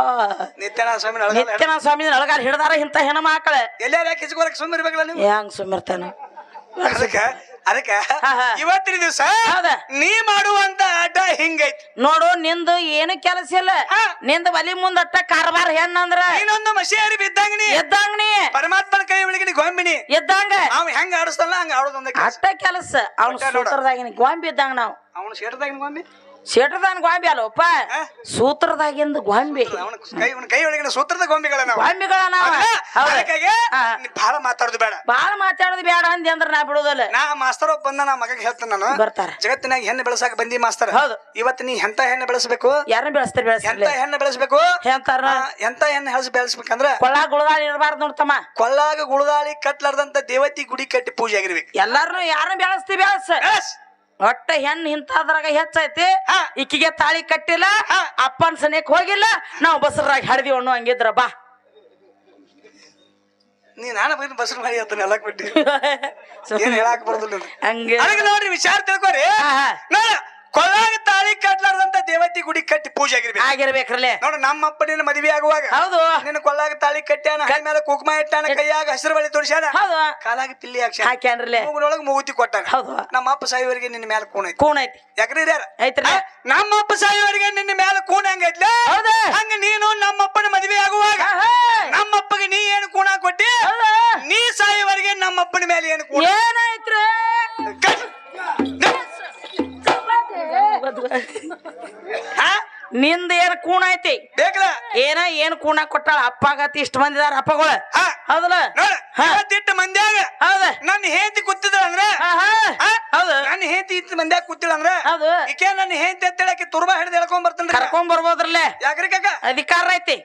ನಿತ್ಯಾನ ಸ್ವಾಮಿ ನಿತ್ಯನ ಸ್ವಾಮಿ ಹಿಡ್ದಾರ ಇಂತ ಹೆಣ್ಮಕ್ಳ. ಎಲ್ಲಾರ ಯಾಕೆ ಕಿಚ್ಕೊಳಕ್ ಸುಮ್ಮನೆ ಇರ್ಬೇಕಲ್ಲ ನೀವು? ಹೆಂಗ್ ಸುಮ್ಮಿರ್ತಾನ ಅದಕ್ಕ ಅದಕ್ಕ. ಇವತ್ತಿನ ದಿವಸ ಹೌದ? ನೀ ಮಾಡುವಂತ ಅಡ್ಡ ಹಿಂಗೈತಿ. ನೋಡು ನಿಂದು ಏನು ಕೆಲಸ ಇಲ್ಲ. ಹಾ. ನಿಂದ ಒಲಿ ಮುಂದಟ್ಟ ಕಾರ್ಬಾರ್ ಹೆಣ್ಣಂದ್ರ ನೀನೊಂದು ಮಷಿಯರಿ ಬಿದ್ದಂಗಿ ನೀ. ಎದ್ದಂಗ ನೀ. ಪರಮಾತ್ಮನ ಕೈ ಒಳಗಿನ ಗೊಂಬಿನಿ ಎದ್ದಂಗ? ಅವ್ ಹೆಂಗ ಆಡಿಸ್ತಲ್ಲ ಹಂಗ ಆಡೋದೊಂದ ಅಷ್ಟ ಕೆಲಸ. ಅವ್ನ ಒಟ್ಟ ನೋಡು. ಸೂತ್ರದಾಗಿನ ಗೊಂಬಿ ಇದ್ದಂಗ ನಾವು. ಅವನು ಶೇಟದಾಗ ಗೊಂಬಿ? ಶೆಟ್ರದಾನ ಗೊಂಬೆ ಅಲ್ಲಪ್ಪ ಸೂತ್ರದಾಗಿಂದ ಗೊಂಬೆ. ಅವನ ಕೈ ಕೈ ಒಳಗಿನ ಸೂತ್ರದ ಗೊಂಬಿಗಳ ಗೊಂಬಿಗಳ ಬಹಳ ಮಾತಾಡುದು ಬೇಡ. ಬಾಳ ಮಾತಾಡೋದು ಬೇಡ ಅಂದಿ ಅಂದ್ರ ನಾ ಬಿಡುದಿಲ್ಲ ನಾ ಮಾಸ್ತರ್ ಒಬ್ಬ ಬಂದ ನಾ ಮಗಗೆ ಹೇಳ್ತೇನೆ ನಾನು. ಬರ್ತಾರ. ಜಗತ್ತಿನಾಗ ಹೆಣ್ಣು ಬೆಳೆಸಾಕ ಬಂದಿ ಮಾಸ್ತರ್. ಹೌದು. ಇವತ್ತು ನೀ ಎಂತ ಹೆಣ್ಣು ಬೆಳೆಸಬೇಕು? ಯಾರನ್ನ ಬೆಳೆಸ್ತಾರೆ ಎಂತ ಬೆಳೆಸ್ತಾರಲ್ಲ ಹೆಣ್ಣು ಬೆಳೆಸಬೇಕು? ಹೇಳ್ತಾರ ಎಂತ ಹೆಣ್ಣು ಹೆಲ್ಸ್ ಬೆಳೆಸ್ಬೇಕಂದ್ರ ಕೊಳ್ಳಾಗ ಗುಳದಾಳಿ ಇರಬಾರ್ದು ನೋಡ್ತಮ್ಮ ಕೊಳ್ಳಾಗ ಗುಳದಾಳಿ ಕಟ್ಲಾರ್ದಂತ ದೇವತಿ ಗುಡಿ ಕಟ್ಟಿ ಪೂಜೆ ಆಗಿರ್ಬೇಕು. ಎಲ್ಲಾರನು ಯಾರನ್ನ ಬೆಳೆಸ್ತಿ ಬೆಳೆಸ್. ಒಟ್ಟ ಹೆಣ್ ಇಂಥದ್ರಾಗ ಹೆಚ್ಚೈತಿ. ಇಕ್ಕಿಗೆ ತಾಳಿ ಕಟ್ಟಿಲ್ಲ. ಅಪ್ಪನ ಸನಿಯಕ್ ಹೋಗಿಲ್ಲ. ನಾವು ಬಸರಾಗ ಹಡ್ದಿ ಅಣ್ಣು ಹಂಗಿದ್ರ ಬಾ. ನೀ ನಾನು ಬಂದು ಬಸ್ರು ಮಾಡಿ ಹೇಳ್ತಾನೆ ಎಲ್ಲ ಬಿಟ್ಟು. ಏನ್ ಹೇಳಾಕ ಬರೋದಿಲ್ಲ. ನಿನಗೆ. ಹಂಗೆ ನೋಡ್ರಿ ವಿಚಾರ ತಿಳ್ಕೊರಿ. ಕೊಳ್ಳಾಗ ತಾಳಿ ಕಟ್ಲಾರ್ದಂತ ದೇವತಿ ಗುಡಿ ಕಟ್ಟಿ ಪೂಜೆ ಆಗಿರ್ಬೇಕು. ಆಗಿರ್ಬೇಕ್ರಲ್ಲೇ. ನೋಡು ನಮ್ಮ ಅಪ್ಪ ನಿನ್ನ ಮದುವೆ ಆಗುವಾಗ ಹೌದು. ನಿನ್ನ ಕೊಳ್ಳಾಗ ತಾಳಿ ಕಟ್ಟ್ಯಾನ ಕೈ ಮೇಲೆ ಕುಕುಮ ಇಟ್ಟಾನ ಕೈಯಾಗ ಹಸಿರು ಬಳಿ ತೋರಿಸ್ಯಾನ ಹೌದು. ಕಾಲಾಗ ಪಿಲ್ಲಿ ಹಾಕ್ಸ್ಯಾನ. ಹಾಕ್ಯಾನ್ರಲ್ಲೇ. ಮೂಗಿನೊಳಗೆ ಮೂಗುತಿ ಕೊಟ್ಟಾನ. ಹೌದು. ನಮ್ಮ ಅಪ್ಪ ಸಾಯುವವರೆಗೆ ನಿನ್ನ ಮೇಲೆ ಕೂಣ ಐತಿ. ಕೂಣ ಐತಿ. ಯಾಕ್ರಿ ಐತ್ರ. ಐತ್ರಿ ನಮ್ಮ ಅಪ್ಪ ಸಾಯುವವರೆಗೆ ನಿನ್ನ ಮೇಲೆ ಕೂಣ ಹೆಂಗೈತ್ಲೆ ಹೌದು. ಹಂಗ ನೀನು ನಮ್ಮ ಅಪ್ಪನ ಮದುವೆ ಆಗುವಾಗ ನಮ್ಮ ಅಪ್ಪಗೆ ನೀ ಏನು ಕೂಣ ಕೊಟ್ಟಿ? ನೀ ನೀ ನಮ್ಮ ಅಪ್ಪನ ಮೇಲೆ ಏನು ಕೂಣ? ಏನಾಯ್ತ್ರಿ? ನಿಂದ ಏನ್ ಕೂಣ ಐತಿ? ಏನ ಏನ್ ಕೂಣ ಕೊಟ್ಟಾಳ? ಅಪ್ಪಗತಿ ಇಷ್ಟ ಮಂದಿದಾರ ಅಪ್ಪಗಳ. ಹೌದಲ್ಲ. ಇವತ್ತಿಟ್ಟು ಮಂದ್ಯಾಗ ಹೌದ? ನನ್ನ ಹೆಂಡತಿ ಕೂತಿದ್ರ ಅಂದ್ರ? ಹೌದು. ನನ್ನ ಹೆಂಡತಿ ಇತ್ತು ಮಂದ್ಯಾಗ ಕೂತಿಳ ಅಂದ್ರ ಹೌದು. ಈಕೆ ನನ್ನ ಹೆಂಡತಿ ಅಂತೇಳಕ್ಕೆ ತುರ್ಬಾ ಹಿಡಿದು ಹೇಳ್ಕೊಂಡ್ ಬರ್ತೇನ್ರಿ. ಕರ್ಕೊಂಡ್ ಬರ್ಬೋದ್ರಲ್ಲೇ? ಯಾಕ್ರಿ ಕಾಕ? ಅಧಿಕಾರ ಐತಿ?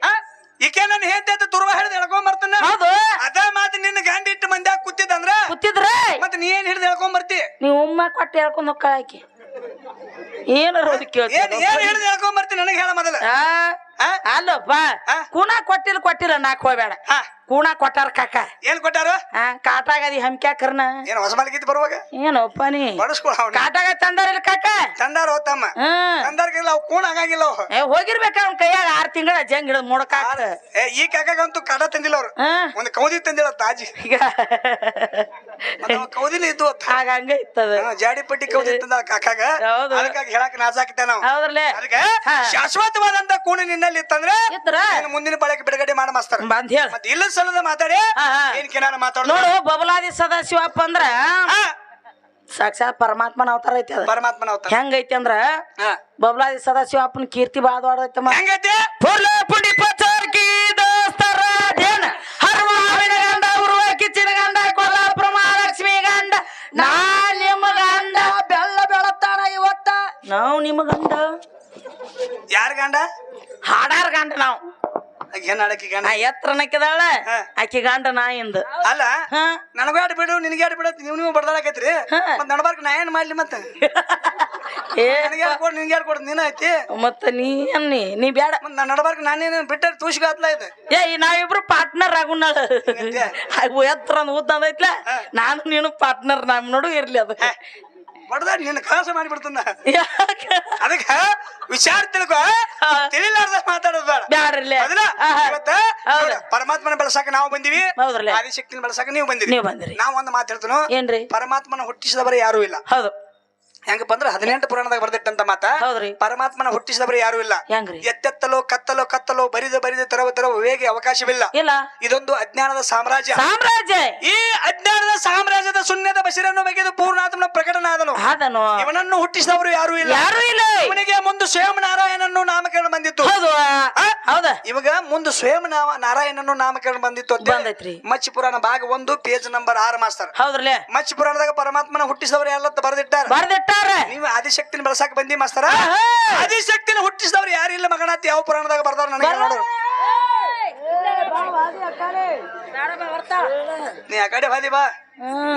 ಈಕೆ ನನ್ನ ಹೆಂಡತಿ ಅಂತ ತುರ್ಬಾ ಹಿಡಿದು ಹೇಳ್ಕೊಂಡ್ ಬರ್ತಾನ. ಹೌದು. ಅದ ಮಾತು ನಿನ್ನ ಗಂಡ ಇಟ್ಟು ಮಂದ್ಯಾಗ ಕೂತಿದ್ದಂದ್ರ ಕೂತಿದ್ರ? ಮತ್ತೆ ನೀ ಏನ್ ಹಿಡಿದು ಹೇಳ್ಕೊಂಡ್ ಬರ್ತಿ? ನೀವು ಉಮ್ಮ ಕೊಟ್ಟು ಹೇಳ್ಕೊಂಡ್ ಹೋಗ್ಕಳ ಏನಾರ ಏನ್ ಏನ್ ಹಿಡಿದು ಎಳ್ಕೊಂಡ್ ಬರ್ತೀನಿ. ನನಗೆ ಹೇಳ ಮೊದಲ? ಅಲ್ಲಪ್ಪ? ಕೂಣ ಕೊಟ್ಟಿಲ್ಲ ಕೊಟ್ಟಿಲ್ಲ ನಾಕ್ ಹೋಗ್ಬೇಡ. ಹಾ. ಕೂಣ ಕೊಟ್ಟಾರ ಕಾಕ. ಏನ್ ಕೊಟ್ಟಾರ? ಆ ಕಾಟಾಗದಿ ಹಮ್ಕ್ಯಾಕರ್ನ. ಏನ್ ಹೊಸ ಮಾಲಿಕಿತ್ತು ಬರುವಾಗ? ಏನಪ್ಪ ನೀ? ಬಡಸ್ಕೊಳ ಅವ್ನ. ಕಾಟಾಗ ತಂದಾರಿಲ್ಲ ಕಾಕ? ತಂದಾರ ಹೋತಮ್ಮ ಹ್ಮ್ ತಂದಾರ್ಗಿಲ್ಲ ಅವ್ ಕೂಣ ಹಂಗಾಗಿಲ್ಲ ಅವ್. ಏ ಹೋಗಿರ್ಬೇಕ ಅವ್ನ ಕೈಯಾಗ ಆರ್ ತಿಂಗಳ ಜಂಗ್ ಹಿಡಿದ್ ಮುಡಕಾಕ ಏ ಈ ಕಾಕಾಗಂತೂ ಕಡ ತಂದಿಲ್ಲ ಅವ್ರು. ಹ್ಮ್ ಒಂದ್ ಕೌದಿ ತಂದಿಲ್ಲ ತಾಜಿ. ಈಗ. ಅವ ಕೌದಿಲಿ ಇದ್ದು ಅತ್ತ. ಆಗ ಹಂಗ ಇತ್ತದ. ಹಾ, ಜಾಡಿ ಪಟ್ಟಿ ಕೌದಿ ತಂದ ಕಾಕಾಗ. ಹೌದು. ಅದಕ್ಕಾಗಿ ಹೇಳಕ್ ನಾಚಾಕ್ತೇನೆ ನಾವು. ಹೌದ್ರಲ್ಲೇ? ಅದಕ್ಕೆ ಹಾ. ಶಾಶ್ವತವಾದಂತ ಕೂಣ ನಿನ್ನಲ್ಲಿ ಇತ್ತಂದ್ರೆ ಮುಂದಿನ ಬಳಕೆ ಬಿಡುಗಡೆ ಮಾಡಿ ಮಾಸ್ತಾರ. ಬಂದ್ ಹೇಳ. ಮತ್ತೆ ಇಲ್ಲ ಸಲದ ಮಾತಾಡಿ. ಏನ್ ಕೆನಾರ ಮಾತಾಡ ನೋಡು ಬಬಲಾದಿ ಸದಾಶಿವಪ್ಪ ಅಂದ್ರ ಸಾಕ್ಷಾತ್ ಪರಮಾತ್ಮನ ಅವತಾರ ಐತಿ ಅದ. ಪರಮಾತ್ಮನ ಅವತಾರ. ಹೆಂಗೈತಿ ಅಂದ್ರ. ಬಬಲಾದಿ ಸದಾಶಿವಪ್ಪನ ಕೀರ್ತಿ ಬಾಳ ದೊಡ್ಡೈತಮ್ಮ ಹೆಂಗೈತಿ? ಪುರ್ಲೆ ಪುಡಿ ಪಚಾರ್ಕಿ ದೋಸ್ತರ ದೇನ ಹರ್ವ ಹಾವಿನ ಗಂಡ ಉರುವ ಕಿಚ್ಚಿನ ಗಂಡ ಕೊಲ್ಲಾಪುರ ಮಹಾಲಕ್ಷ್ಮಿ ಗಂಡ. ನಾ ನಿಮ್ಮ ಗಂಡ ಬೆಲ್ಲ ಬೆಳತಾನ ಇವತ್ತ. ನಾವು ನಿಮ್ಮ ಗಂಡ. ಯಾರ ಗಂಡ? ಹಾಡಾರ್ ಗಂಡ ನಾವು. ಏನ್ ಆಡಕಿ ಗಂಡ. ನಾ ಎತ್ರ ನಕ್ಕಿದಾಳ ಹಾ. ಆಕಿ ಗಂಡ ನಾ ಇಂದ. ಅಲ್ಲ ಹಾ. ನನಗೂ ಆಡ್ ಬಿಡು ನಿನಗೆ ಆಡ್ ಬಿಡು ನೀವು ನೀವು ಬಡ್ದಾಡಕೈತ್ರಿ ನಡಬಾರ್ಕ ಮತ್ ನಡ್ಬಾರ್ಕ ನಾ ಏನ್ ಮಾಡ್ಲಿ ಮತ್ತೆ? ಏ. ನನಗೆ ಕೊಡ್ ನಿನ್ಗೆ ಯಾರು ಕೊಡ್ ನೀನ ಐತಿ ಮತ್ತ ನೀ ಅನ್ನಿ ನೀ? ಬ್ಯಾಡ ಮತ್ ನಾ ನಡ್ಬಾರ್ಕ ನಾನೇನು ಬಿಟ್ಟ ತೂಸಿಗಾತ್ಲ ಇದೆ ಏ ನಾವಿಬ್ರು ಪಾರ್ಟ್ನರ್ ಆಗುನಾಳ ಎತ್ತರ ಉದ್ದ ಐತ್ಲ? ನಾನು ನೀನು ಪಾರ್ಟ್ನರ್ ನಮ್ ನೋಡು ಇರ್ಲಿ ಅದು ಬಡ್ದಾಡ್ ನಿನ್ನ ಕಾಸ ಮಾಡಿಬಿಡ್ತಂದ ಅದಕ್ಕ ವಿಚಾರ ತಿಳ್ಕೊ. ತಿಳಿಲಾರ್ದ ಮಾತಾಡೋದು ಬೇಡ. ಬ್ಯಾಡ್ರಲ್ಲ? ಅದನ್ನ ಆಹಾ. ಇವತ್ತ ಪರಮಾತ್ಮನ ಬೆಳಸಾಕ ನಾವು ಬಂದಿವಿ. ಆದಿಶಕ್ತಿನ ಬೆಳಸಾಕ ನೀವು ಬಂದಿರಿ. ನೀವು ಬಂದ್ರಿ. ನಾವ್ ಒಂದು ಮಾತು ಹೇಳ್ತನು ಏನ್ರಿ? ಪರಮಾತ್ಮನ ಹುಟ್ಟಿಸಿದವರು ಯಾರು ಇಲ್ಲ. ಹೌದು. ಹೆಂಗಪ್ಪ ಅಂದ್ರೆ ಹದಿನೆಂಟು ಪುರಾಣದಾಗ ಬರ್ದಿಟ್ಟಂತ ಮಾತ? ಹೌದ್ರಿ. ಪರಮಾತ್ಮನ ಹುಟ್ಟಿಸಿದವರು ಯಾರು ಇಲ್ಲ. ಹೆಂಗ್ರಿ? ಎತ್ತೆತ್ತಲೋ ಕತ್ತಲೋ ಕತ್ತಲೋ ಬರಿದ ಬರಿದ ತರವ ತರವ ವೇಗಿ ಅವಕಾಶವಿಲ್ಲ. ಇಲ್ಲ. ಇದೊಂದು ಅಜ್ಞಾನದ ಸಾಮ್ರಾಜ್ಯ. ಸಾಮ್ರಾಜ್ಯ! ಈ ಅಜ್ಞಾನದ ಸಾಮ್ರಾಜ್ಯದ ಶೂನ್ಯದ ಬಸಿರನ್ನು ಬಗೆದು ಪೂರ್ಣಾತ್ಮನ ಪ್ರಕಟನಾದನು. ಆದನು. ಇವನನ್ನು ಹುಟ್ಟಿಸಿದವರು ಯಾರು ಇಲ್ಲ. ಯಾರು ಇಲ್ಲ. ಇವನಿಗೆ ಮುಂದೆ ಸ್ವಯಂ ನಾರಾಯಣನ್ನು ನಾಮಕರಣ ಬಂದಿತ್ತು. ಹೌದು? ಹೌದ. ಇವಾಗ ಮುಂದೆ ಸ್ವಯಂ ನಾಮ ನಾರಾಯಣನ್ನು ನಾಮಕರಣ ಬಂದಿತ್ತು ಅಂತ ಬಂದೈತ್ರಿ. ಮಚ್ಚಿ ಪುರಾಣ ಭಾಗ ಒಂದು ಪೇಜ್ ನಂಬರ್ ಆರು ಮಾಸ್ತಾರ ಹೌದ್ರಲ್ಲೇ? ಮಚ್ಚಿ ಪುರಾಣದಾಗ ಪರಮಾತ್ಮನ ಹುಟ್ಟಿಸಿದವರು ಎಲ್ಲ ಬರೆದಿಟ್ಟಾರ? ಬರ್ದಿಟ್ಟಾರ ನೀವು ಆದಿಶಕ್ತಿನ ಬೆಳಸಾಕ ಬಂದಿ ಮಾಸ್ತರ. ಆದಿಶಕ್ತಿನ ಹುಟ್ಟಿಸಿದವ್ರು ಯಾರಿಲ್ಲ ಮಗನಾತಿ ಯಾವ ಪುರಾಣದಾಗ ಬರ್ತಾರ ನನಗೆ ನೋಡು. ನೀ ಆ ಕಡೆ ಬಾದಿ ಬಾ.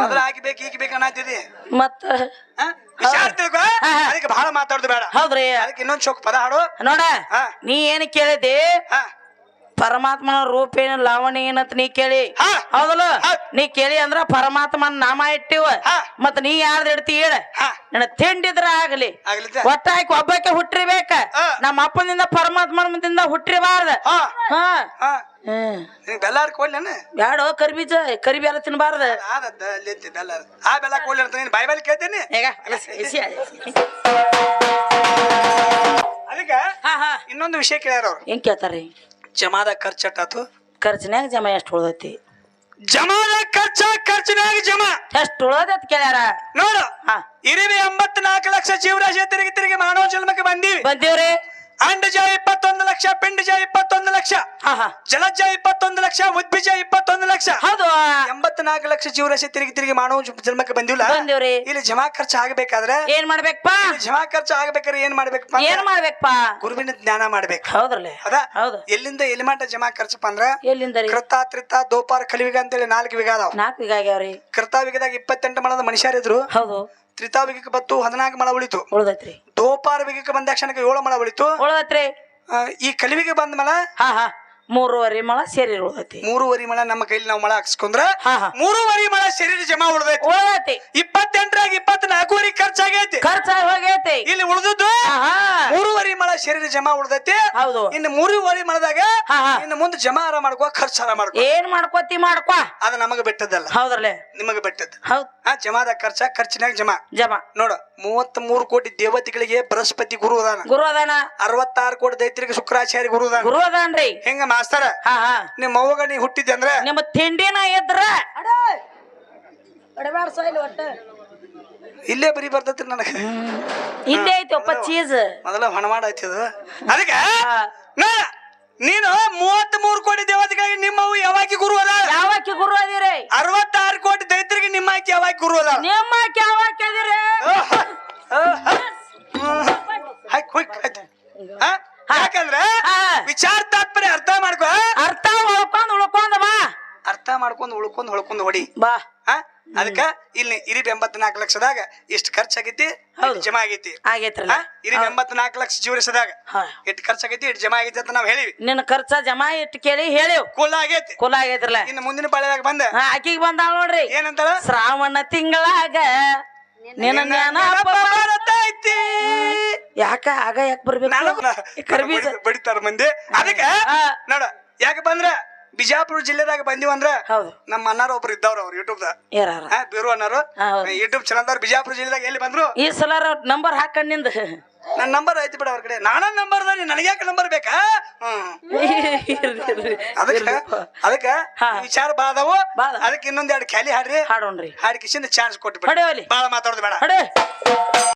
ಮೊದಲ ಹಾಕಿಬೇಕು ಈಗ ಬೇಕು ಅನ್ನತ್ತಿದಿ. ಮತ್ತ? ಆ? ವಿಚಾರ ತಿಳ್ಕೊ. ಅದಕ್ಕೆ ಬಹಳ ಮಾತಾಡುದು ಬೇಡ. ಹೌದ್ರಿ. ಅದಕ್ಕೆ ಇನ್ನೊಂದ್ ಚೌಕ್ ಪದ ಹಾಡು. ನೋಡ. ನೀ ಏನ್ ಕೇಳಿದಿ ಪರಮಾತ್ಮನ ರೂಪ ಏನು ಲಾವಣಿ ಏನಂತ ನೀ ಕೇಳಿ. ಹೌದಲ್ಲ? ನೀ ಕೇಳಿ ಅಂದ್ರ ಪರಮಾತ್ಮನ ನಾಮ ಇಟ್ಟಿವ. ಮತ್ತ ಮತ್ ನೀ ಯಾರ್ದ ಇಡ್ತಿ ಹೇಳ? ನನ್ನ ತಿಂಡಿದ್ರ ಆಗ್ಲಿ. ಆಗಲಿ ಒಟ್ಟಾಕಿ ಒಬ್ಬಕ್ಕೆ ಹುಟ್ಟಿರ್ಬೇಕ. ನಮ್ಮ ಅಪ್ಪನಿಂದ ಪರಮಾತ್ಮನಿಂದ ಹುಟ್ಟಿರಬಾರ್ದ. ಹಾ. ಹಾ. ಹಾ. ಹ್ಮ್ ನಿನಗೆ ಬೆಲ್ಲ ಹರ್ಕ್ ಕೊಡ್ಲೇನ ಬ್ಯಾಡೋ ಕರಿಬೀಜ ಕರಿಬೇಲ ತಿನ್ಬಾರ್ದ. ಆದದ್ದ ಅಲ್ಲಿ ಬೆಲ್ಲ ಆ ಬೆಲ್ಲ ಕೊಡ್ಲಿ ಅಂತ ನೀನು ಬಾಯಿ ಬಾಯಿ ಕೇಳ್ತೇನೆ. ಅದಕ್ಕೆ ಹಾ ಹಾ. ಇನ್ನೊಂದು ವಿಷಯ ಕೇಳ್ಯಾರ ಅವ್ರು. ಹೆಂಗ್ ಕೇಳ್ತಾರ್ರಿ? ಜಮಾದ ಖರ್ಚಟ್ಟಾತು ಖರ್ಚಿನ್ಯಾಗ ಜಮ ಎಷ್ಟು ಉಳ್ದೈತಿ? ಜಮಾದ ಖರ್ಚ ಖರ್ಚಿನಾಗ ಜಮಾ. ಎಷ್ಟು ಉಳ್ದೈತಿ ಕೇಳ್ಯಾರ? ನೋಡು ಹಾ. ಇರಿವಿ ಎಂಬತ್ನಾಲ್ಕು ಲಕ್ಷ ಜೀವರಾಶಿ ತಿರುಗಿ ತಿರುಗಿ ಮಾನವ ಜನ್ಮಕ್ಕೆ ಬಂದೀವಿ. ಬಂದೀವ್ರಿ. ಅಂಡಜ ಇಪ್ಪತ್ತೊಂದು ಲಕ್ಷ ಪಿಂಡಜ ಇಪ್ಪತ್ತೊಂದು ಲಕ್ಷ ಜಲಜ ಇಪ್ಪತ್ತೊಂದು ಲಕ್ಷ ಉದ್ಭಿಜ ಇಪ್ಪತ್ತೊಂದು ಲಕ್ಷ. ಹೌದು. ಎಂಬತ್ನಾಲ್ಕು ಲಕ್ಷ ಜೀವರಾಶಿ ತಿರುಗಿ ತಿರುಗಿ ಮಾನವ ಜನ್ಮಕ್ಕೆ ಬಂದಿಲ್ಲ. ಬಂದೀವ್ರಿ. ಇಲ್ಲಿ ಜಮಾ ಖರ್ಚು ಆಗಬೇಕಾದ್ರೆ ಏನ್ ಮಾಡ್ಬೇಕಪ್ಪ ಜಮಾ ಖರ್ಚು ಆಗ್ಬೇಕಾದ್ರೆ ಏನ್ ಮಾಡ್ಬೇಕಪ್ಪ ಏನ್ ಮಾಡ್ಬೇಕಪ್ಪ ಗುರುವಿನ ಜ್ಞಾನ ಮಾಡ್ಬೇಕು. ಹೌದ್ರಲ್ಲ? ಅದ ಹೌದು. ಎಲ್ಲಿಂದ ಎಲ್ಲಿ ಮಾಡ ಜಮಾ ಖರ್ಚಪ್ಪ ಅಂದ್ರ? ಎಲ್ಲಿಂದ ಕೃತ ತ್ರಿತ ದೋಪಾರ ಕಲಿವಿಗ ಅಂತೇಳಿ ನಾಲ್ಕು ವಿಗ ಅದಾವ. ನಾಲ್ಕು ವಿಗ ಆಗ್ಯಾವ್ರಿ. ಕೃತಾವಿಗದಾಗ ಇಪ್ಪತ್ತೆಂಟು ಮಾಡದ ಮನುಷ್ಯರಿದ್ರು. ಹೌದು. ತ್ರಿತಾವಿಗಕ್ಕೆ ಬತ್ತು ಹದಿನಾಲ್ಕು ಮಳ ಉಳಿತು. ಉಳ್ದೈತ್ರಿ. ದೋಪಾರ ವಿಗಕ್ಕೆ ಬಂದ ಕ್ಷಣಕ್ಕೆ ಏಳು ಮಳ ಉಳಿತು. ಉಳ್ದೈತ್ರಿ. ಆ, ಈ ಕಲಿವಿಗೆ ಬಂದ ಮಳ ಹಾ ಹಾ. ಮೂರುವರೆ ಮಳ ಶರೀರ ಉಳ್ದೈತಿ. ಮೂರುವರಿ ಮಳ ನಮ್ಮ ಕೈಲಿ ನಾವು ಮಳ ಹಾಕ್ಸ್ಕೊಂಡ್ರ ಹಾ ಹಾ. ಮೂರುವರೆ ಮಳ ಶರೀರ ಜಮಾ ಉಳ್ದೈತಿ. ಉಳ್ದೈತಿ. ಇಪ್ಪತ್ತೆಂಟರಾಗ ಇಪ್ಪತ್ನಾಲ್ಕೂವರೆ ಖರ್ಚಾಗೈತಿ. ಖರ್ಚ ಹೋಗೈತಿ. ಇಲ್ಲಿ ಉಳ್ದದ್ದು ಮೂರುವರೆ ಮಳ ಶರೀರ ಜಮಾ ಉಳ್ದೈತಿ. ಹೌದು. ಇನ್ನು ಮೂರುವರಿ ಮಳದಾಗ ಹಾ ಹಾ. ಇನ್ನು ಮುಂದೆ ಜಮಾ ಆರ ಮಾಡ್ಕೋ ಆರ ಮಾಡ್ಕೋ. ಏನ್ ಮಾಡ್ಕೋತಿ ಮಾಡ್ಕೋ. ಅದ ನಮಗ ಬೆಟ್ಟದಲ್ಲ ಹೌದ್ರಲ್ಲ ನಿಮಗ ಬೆಟ್ಟದ್ದು. ಹೌದ್. ಆ ಜಮಾದ ಖರ್ಚ ಖರ್ಚಿನಾಗ ಜಮಾ. ಜಮ. ನೋಡ ಮೂವತ್ತ್ ಮೂರು ಕೋಟಿ ದೇವತೆಗಳಿಗೆ ಬೃಹಸ್ಪತಿ ಗುರು ಅದಾನ. ಗುರು ಅದಾನ. ಅರವತ್ತಾರು ಕೋಟಿ ದೈತ್ರಿಗೆ ಶುಕ್ರಾಚಾರ್ಯ ಗುರು ಅದಾನ. ಗುರು ಅದಾನ್ರಿ. ಹೆಂಗ ಮಾಸ್ತರ ಹಾ ಹಾ. ನಿಮ್ಮ ಅವ್ವಗ ನೀ ಹುಟ್ಟಿದ್ದೆ ಅಂದ್ರೆ? ನಿಮ್ಮ ತಿಂಡಿನ ಒಟ್ಟ. ಇಲ್ಲೇ ಬರಿ ಬರ್ತೈತಿ ನನಗೆ. ಇಲ್ಲೇ ಐತಿ ಒಪ್ಪ ಚೀಸ್ ಮೊದಲ ಹೊಣಮಾಡ ಅದು ಅದಕ್ಕೆ ನಾ ನೀನು ಮೂವತ್ತ್ ಮೂರು ಕೋಟಿ ದೇವತೆಗಳಿಗೆ ನಿಮ್ಮ ಅವ್ವ ಯಾವಾಕಿ ಗುರು ಅದ? ಯಾವಾಕಿ ಗುರು ಅದಿರಿ? ಅರವತ್ತಾರು ಕೋಟಿ ದೈತ್ರಿಗೆ ನಿಮ್ಮ ಆಕಿ ಯಾವಾಕಿ ಗುರು ಅದ? ನಿಮ್ಮ ಯಾವಾಕಿ ಅದಿರಿ? ಹಾಕ್ ಹೋಯ್ಕ್ ಆಯ್ತು. ಆ? ಯಾಕಂದ್ರೆ ವಿಚಾರ ತಾತ್ಪರ್ಯ ಅರ್ಥ ಮಾಡ್ಕೋ. ಅರ್ಥ ಉಳ್ಕೊಂಡ್ ಉಳ್ಕೊಂಡ್ ಬಾ. ಅರ್ಥ ಮಾಡ್ಕೊಂಡು ಉಳ್ಕೊಂಡು ಹೊಳ್ಕೊಂಡು ಹೊಡಿ. ಬಾ? ಅದಕ್ಕ ಇಲ್ಲಿ ಇರಿಬ್ ಎಂಬತ್ನಾಲ್ಕು ಲಕ್ಷದಾಗ ಇಷ್ಟ ಖರ್ಚಾಗೈತಿ ಜಮಾ ಆಗೈತಿ. ಆಗೈತ್ರಲ್ಲ. ಎಂಬತ್ ಎಂಬತ್ನಾಲ್ಕು ಲಕ್ಷ ಜೀವರಿಸದಾಗ ಎಷ್ಟು ಎಷ್ಟು ಖರ್ಚಾಗೈತಿ ಎಷ್ಟು ಜಮಾ ಆಗೈತಿ ಅಂತ ನಾವ್ ಹೇಳಿವಿ. ನಿನ್ನ ಖರ್ಚ ಜಮಾ ಇಟ್ಟು ಕೇಳಿ ಹೇಳಿವ್ ಕುಲ ಆಗೈತಿ. ಕುಲ ಆಗೈತ್ರಲ್ಲ. ಇನ್ನು ಮುಂದಿನ ಬಾಳೆದಾಗ ಬಂದ. ಆಕಿಗೆ ಬಂದಾಳ ನೋಡ್ರಿ. ಏನಂತಾಳ? ಶ್ರಾವಣ ತಿಂಗಳಾಗ ನಿನ್ನ ಜ್ಞಾನ ಬರತೈತಿ. ಯಾಕ? ಆಗ ಯಾಕೆ ಬರ್ಬೇಕು? ಕರ್ಬೀಜ ಬಡಿತಾರ ಮಂದಿ. ಅದಕ್ಕೆ. ನೋಡ ಯಾಕೆ ಬಂದ್ರೆ ಬಿಜಾಪುರ ಜಿಲ್ಲೆದಾಗ ಬಂದಿವ ಅಂದ್ರೆ ಹೌದು. ನಮ್ಮ ಅಣ್ಣಾರ ಒಬ್ರು ಇದ್ದವ್ರ ಅವ್ರು ಯೂಟ್ಯೂಬ್ ಬೀರು ಅಣ್ಣಾರು. ಯೂಟ್ಯೂಬ್ ಚಲಂದವ್ರು ಬಿಜಾಪುರ ಜಿಲ್ಲೆದಾಗ ಎಲ್ಲಿ ಬಂದ್ರು? ಈ ಸಲ ನಂಬರ್ ಹಾಕೊಂಡ್ನಿಂದ. ನನ್ನ ನಂಬರ್ ಐತಿ ಬಿಡ ಅವ್ರ ಕಡೆ. ನಾನ ನಂಬರ್ ನನಗೆ ಯಾಕೆ ನಂಬರ್ ಬೇಕಾ? ಅದಕ್ಕೆ. ಅದಕ್ಕ ವಿಚಾರ ಬಾಳ ಅದಾವು. ಅದಕ್ಕೆ ಇನ್ನೊಂದ್ ಎರಡು ಖ್ಯಾಲಿ ಹಾಡ್ರಿ. ಹಾಡೋಣ್ರಿ. ಹಾಡಿ ಕಿಶಿಂದ ಚಾನ್ಸ್ ಕೊಟ್ಟು. ಬಾಳ ಮಾತಾಡೋದು ಬೇಡ.